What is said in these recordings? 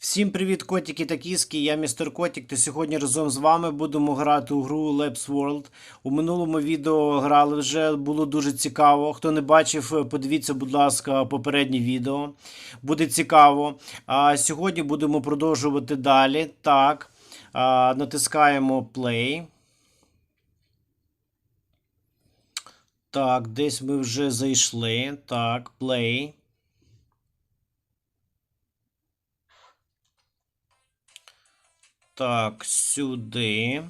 Всім привіт, котики та кіски. Я містер Котик. Та сьогодні разом з вами будемо грати у гру Labs World. У минулому відео грали вже, було дуже цікаво. Хто не бачив, подивіться, будь ласка, попереднє відео. Буде цікаво. А сьогодні будемо продовжувати далі. Так, а, натискаємо Play. Так, десь ми вже зайшли. Так, Play. Так, сюди.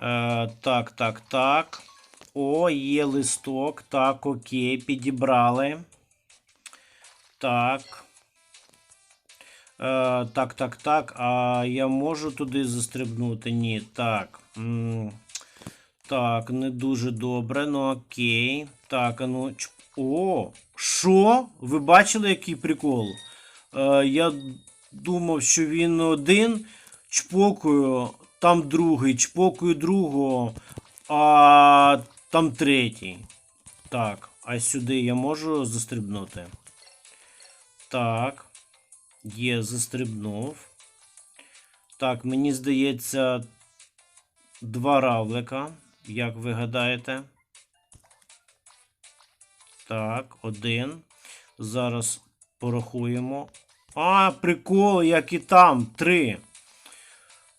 Е, так, так, так. О, є листок. Так, окей, підібрали. Так. Е, так, так, так. А я можу туди застрибнути? Ні. Так. М, Так, не дуже добре. Ну окей. Так, а ну. О! Що? Ви бачили, який прикол? Е, я думав, що він один. Чпокую, там другий, чпокую другого, а там третій. Так, а сюди я можу застрибнути? Так. Є, застрибнув. Так, мені здається, два равлика. Як ви гадаєте? Так, один. Зараз порахуємо. А, прикол, як і там. Три.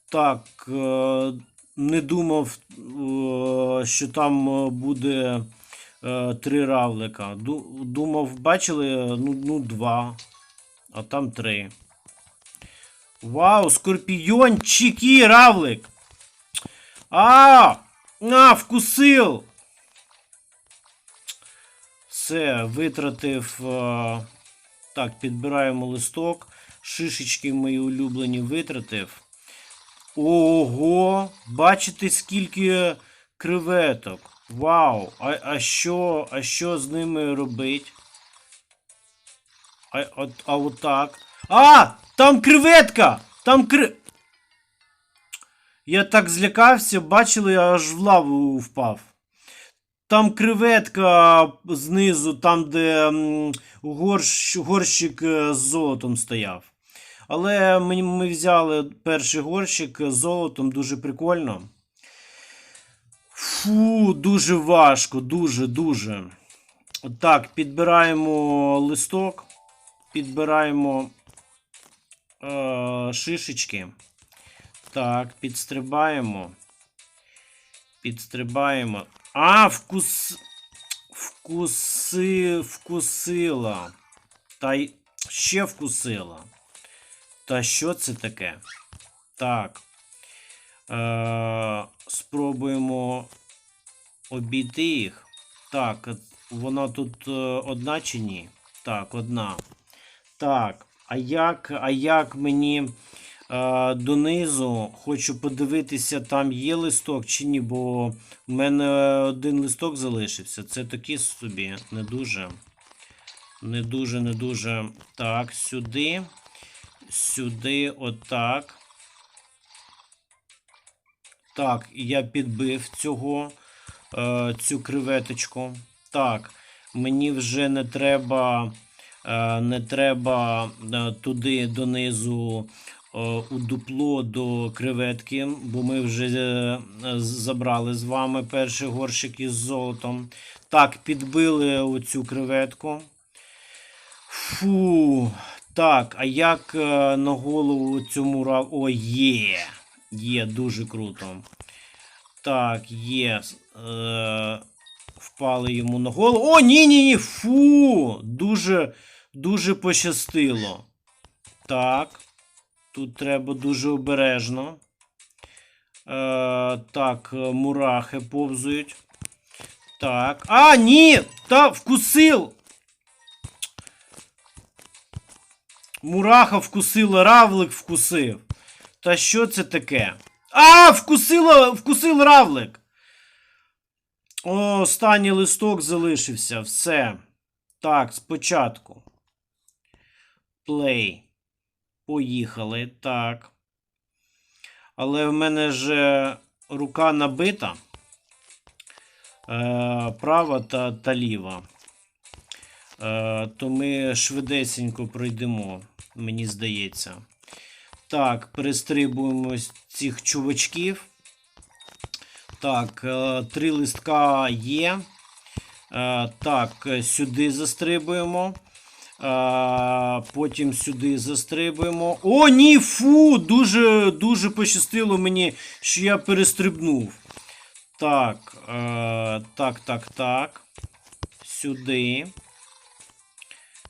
Так, е, не думав, е, що там е, буде три равлика. Думав, бачили, ну, ну два. А там три. Вау, скорпіончик і равлик. А! А, вкусив! Все, витратив. Так, підбираємо листок. Шишечки мої улюблені витратив. Ого! Бачите, скільки креветок. Вау! А, а, що, а що з ними робить? А, от, а отак. А! Там креветка! Там кре... Я так злякався, бачили, я аж в лаву впав. Там креветка знизу, там, де горщ, горщик е, з золотом стояв. Але ми, ми взяли перший горщик з золотом, дуже прикольно. Фу, дуже важко, дуже, дуже. Так, підбираємо листок, підбираємо е, шишечки. Так, підстрибаємо. Підстрибаємо. А, вкус. Вкуси. Вкусила. Та й ще вкусила. Та що це таке? Так. Е, спробуємо обійти їх. Так, вона тут е, одна чи ні? Так, одна. Так, а як, а як мені е, донизу хочу подивитися, там є листок чи ні, бо в мене один листок залишився. Це такі собі, не дуже. Не дуже, не дуже. Так, сюди. Сюди, отак. Так, я підбив цього, е, цю креветочку. Так, мені вже не треба, е, не треба е, туди донизу у дупло до креветки, бо ми вже е, забрали з вами перший горщик із золотом. Так, підбили оцю креветку. Фу. Так, а як е, на голову цьому рав. О, є! Є, дуже круто. Так, є. Е, впали йому на голову. О, ні, ні, ні! Фу! Дуже, дуже пощастило. Так. Тут треба дуже обережно. Е, так, е, мурахи повзують. Так. А, ні! Та вкусив! Мураха вкусила, равлик вкусив. Та що це таке? А, вкусила, вкусив равлик. О, останній листок залишився. Все. Так, спочатку. Play. Поїхали. Так. Але в мене ж рука набита. Е, права та, та ліва. е, то ми швидесенько пройдемо, мені здається. Так, перестрибуємо цих чувачків. Так, е, три листка є. Е, Так, сюди застрибуємо. Е, Потім сюди застрибуємо. О, ні, фу! Дуже, дуже пощастило мені, що я перестрибнув. Так, е, так, так, так. Сюди.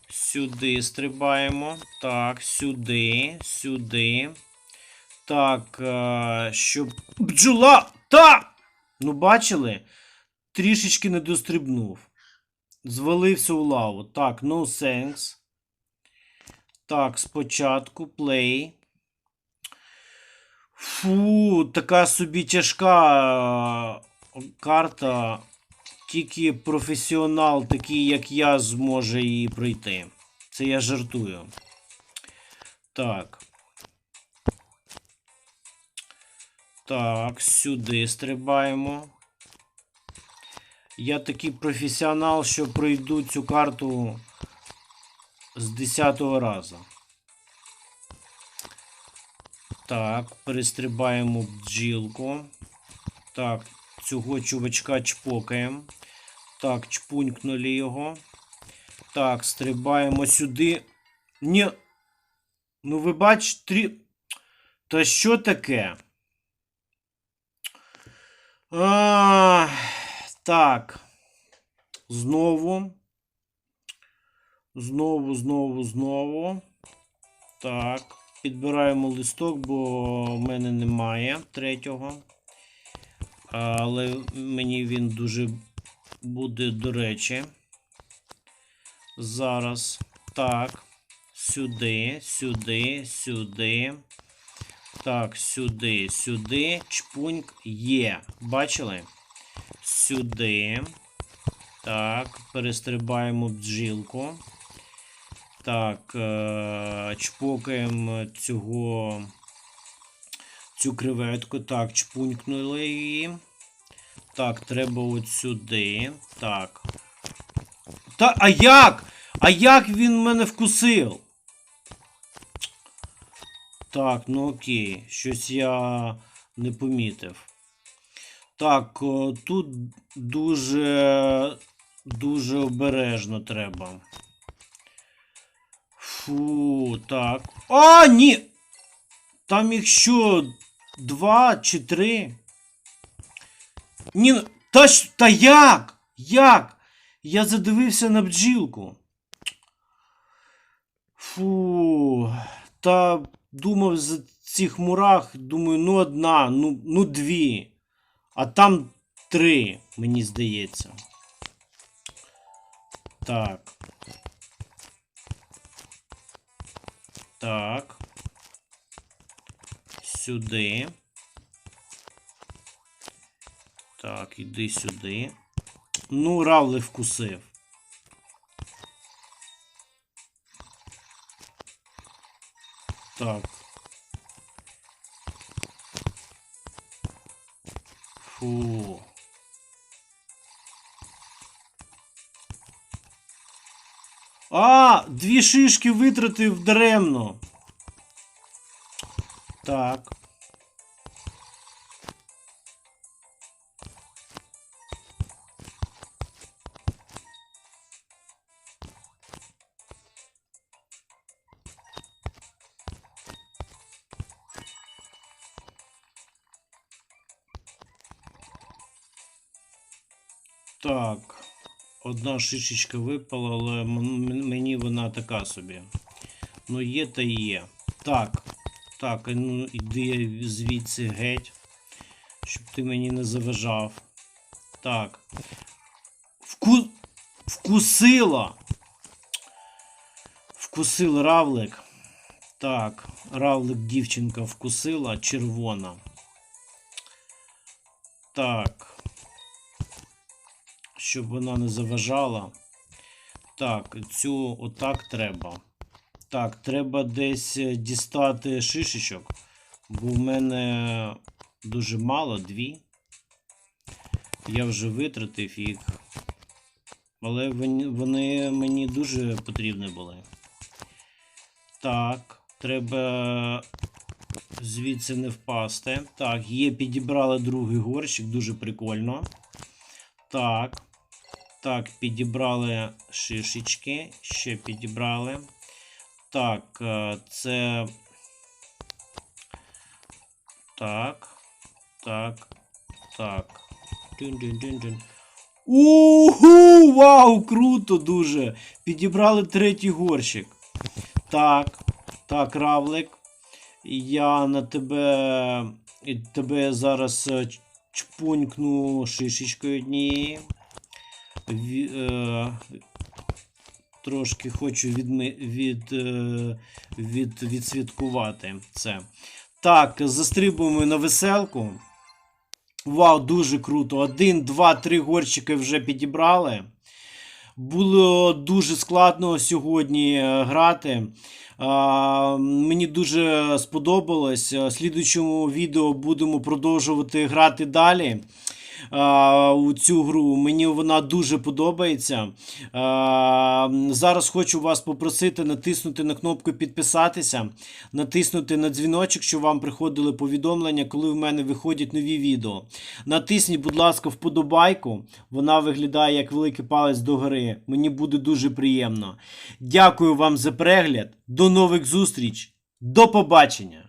Сюди стрибаємо. Так, сюди, сюди. Так, е, щоб. Бджола! Та! Ну, бачили? Трішечки не дострибнув. Звалився у лаву. Так, no thanks. Так, спочатку play. Фу, така собі тяжка е, карта. Тільки професіонал, такий як я, зможе її пройти. Це я жартую. Так. Так, сюди стрибаємо. Я такий професіонал, що пройду цю карту з 10 разу. Так, перестрибаємо бджілку. Так, цього чувачка чпокаємо. Так, чпунькнули його. Так, стрибаємо сюди. Ні. Ну, ви бачите, трі... Та що таке? А, так. Знову. Знову, знову, знову. Так. Підбираємо листок, бо в мене немає третього. Але мені він дуже буде до речі. Зараз. Так. Сюди, сюди, сюди. Так, сюди, сюди. Чпуньк є. Бачили? Сюди. Так, перестрибаємо бджілку. Так, е, чпокаємо цього цю креветку. Так, чпунькнули її. Так, треба от сюди. Так. Та, а як? А як він мене вкусив? Так, ну окей. Щось я не помітив. Так, тут дуже дуже обережно треба. Фу, так. А, ні! Там їх що, два чи три? Ні, та, та як? Як? Я задивився на бджілку. Фу. Та думав за цих мурах, думаю, ну одна, ну, ну дві. А там три, мені здається. Так. Так. Сюди. Так, іди сюди. Ну, Равли вкусив. Так. Фу. А, дві шишки витратив даремно. Так. Так. Одна шишечка випала, але мені вона така собі. Ну, є та є. Так. Так, ну іди звідси геть. Щоб ти мені не заважав. Так. Вку... Вкусила! Вкусив равлик. Так, равлик дівчинка вкусила, червона. Так. Щоб вона не заважала. Так, цю отак треба. Так, треба десь е, дістати шишечок, бо в мене дуже мало, дві. Я вже витратив їх. Але вони, вони мені дуже потрібні були. Так, треба звідси не впасти. Так, є, підібрали другий горщик, дуже прикольно. Так. Так, підібрали шишечки. Ще підібрали. Так, е, це. Так. Так. Так. Дин-дин-дин-дин. Уху! Вау! Круто дуже! Підібрали третій горщик. Так. Так, равлик. Я на тебе. Тебе зараз е, чпунькну шишечкою однією. Е, трошки хочу відми, від, е, від, відсвяткувати це. Так, застрибуємо на веселку. Вау, дуже круто. Один, два, три горщики вже підібрали. Було дуже складно сьогодні е, грати. А, мені дуже сподобалось. В слідуючому відео будемо продовжувати грати далі. У цю гру мені вона дуже подобається. А, зараз хочу вас попросити натиснути на кнопку підписатися, натиснути на дзвіночок, щоб вам приходили повідомлення, коли в мене виходять нові відео. Натисніть, будь ласка, вподобайку. Вона виглядає як великий палець догори. Мені буде дуже приємно. Дякую вам за перегляд. До нових зустріч. До побачення!